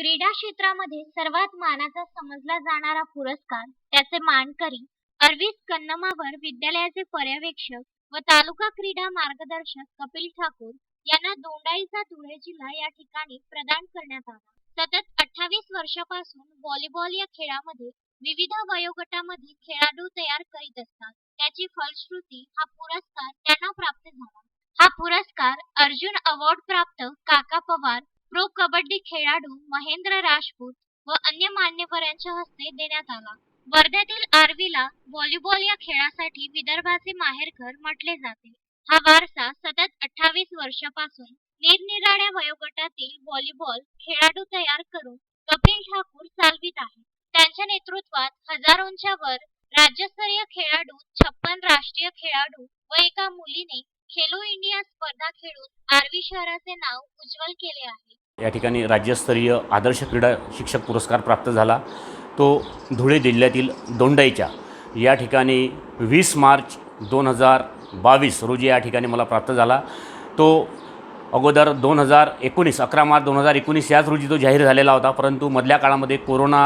क्रीडा क्षेत्रामध्ये सर्वात मानाचा समजला जाणारा पुरस्कार त्याचे मानकरी अरविंद कन्नमावर विद्यालयाचे पर्यवेक्षक व तालुका क्रीडा मार्गदर्शक कपिल ठाकूर यांना दोंडाईचा धुळे जिल्हा या ठिकाणी प्रदान करण्यात आला. सतत अठ्ठावीस वर्षापासून व्हॉलीबॉल या खेळामध्ये विविध वयोगटामध्ये खेळाडू तयार करीत असतात. त्याची फलश्रुती हा पुरस्कार त्यांना प्राप्त झाला. हा पुरस्कार अर्जुन अवॉर्ड प्राप्त काका पवार कबड्डी खेळाडू महेंद्र राजपूत व अन्य मान्यवरांच्या हस्ते देण्यात आला. वर्ध्यातील आर्वीला व्हॉलीबॉल या खेळासाठी विदर्भाचे माहेरघर म्हटले जाते. हा वारसा सतत अठ्ठावीस वर्षापासून निरनिराळ्या वयोगटातील व्हॉलीबॉल खेळाडू तयार करून कपिल ठाकूर चालवित आहे. त्यांच्या नेतृत्वात हजारोंच्या वर राज्यस्तरीय खेळाडू छप्पन राष्ट्रीय खेळाडू व एका मुलीने खेलो इंडिया स्पर्धा खेळून आर्वी शहराचे नाव उज्ज्वल केले आहे. या ठिकाणी राज्यस्तरीय आदर्श क्रीडा शिक्षक पुरस्कार प्राप्त झाला. तो धुळे जिल्ह्यातील दोंडाईच्या या ठिकाणी वीस मार्च दोन हजार बावीस रोजी या ठिकाणी मला प्राप्त झाला. तो अगोदर दोन हजार एकोणीस अकरा मार्च दोन हजार एकोणीस याच रोजी तो जाहीर झालेला होता. परंतु मधल्या काळामध्ये कोरोना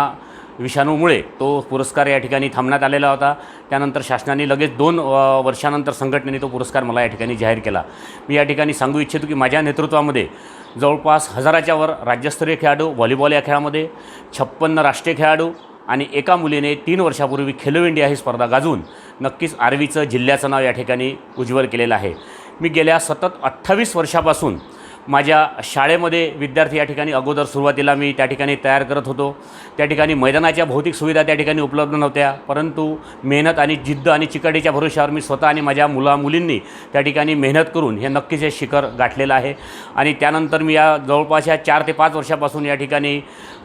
विषाणूमुळे तो पुरस्कार या ठिकाणी थांबण्यात आलेला होता. त्यानंतर शासनाने लगेच दोन वर्षानंतर संघटनेने तो पुरस्कार मला या ठिकाणी जाहीर केला. मी या ठिकाणी सांगू इच्छितो की माझ्या नेतृत्वामध्ये जवळपास हजाराच्या वर राज्यस्तरीय खेळाडू व्हॉलीबॉल या खेळामध्ये छप्पन्न राष्ट्रीय खेळाडू आणि एका मुलीने तीन वर्षापूर्वी खेलो इंडिया ही स्पर्धा गाजवून नक्कीच आर्वीचं जिल्ह्याचं नाव या ठिकाणी उज्ज्वल केलेलं आहे. मी गेल्या सतत अठ्ठावीस वर्षापासून माझ्या शाळेमध्ये विद्यार्थी या ठिकाणी अगोदर सुरुवातीला मी त्या ठिकाणी तयार करत होतो. त्या ठिकाणी मैदानाच्या भौतिक सुविधा त्या ठिकाणी उपलब्ध नव्हत्या. परंतु मेहनत आणि जिद्द आणि चिकाटीच्या भरोशावर मी स्वतः आणि माझ्या मुला मुलींनी त्या ठिकाणी मेहनत करून हे नक्कीच हे शिखर गाठलेलं आहे. आणि त्यानंतर मी या जवळपास या चार ते पाच वर्षापासून या ठिकाणी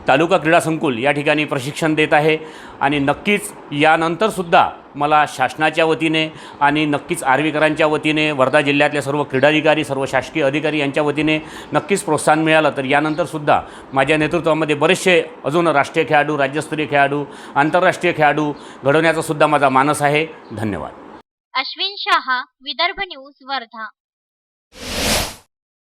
तालुका क्रीडा संकुल या ठिकाणी प्रशिक्षण देत आहे. आणि नक्कीच यानंतरसुद्धा मला शासनाच्या वतीने आणि नक्कीच आर्वीकरांच्या वतीने वर्धा जिल्ह्यातले सर्व क्रीडाधिकारी सर्व शासकीय अधिकारी यांच्या वतीने नक्कीच प्रोत्साहन मिळालं. तर यानंतरसुद्धा माझ्या नेतृत्वामध्ये बरेचसे अजून राष्ट्रीय खेळाडू राज्यस्तरीय खेळाडू आंतरराष्ट्रीय खेळाडू घडवण्याचा सुद्धा माझा मानस आहे. धन्यवाद. अश्विन शहा विदर्भ न्यूज वर्धा.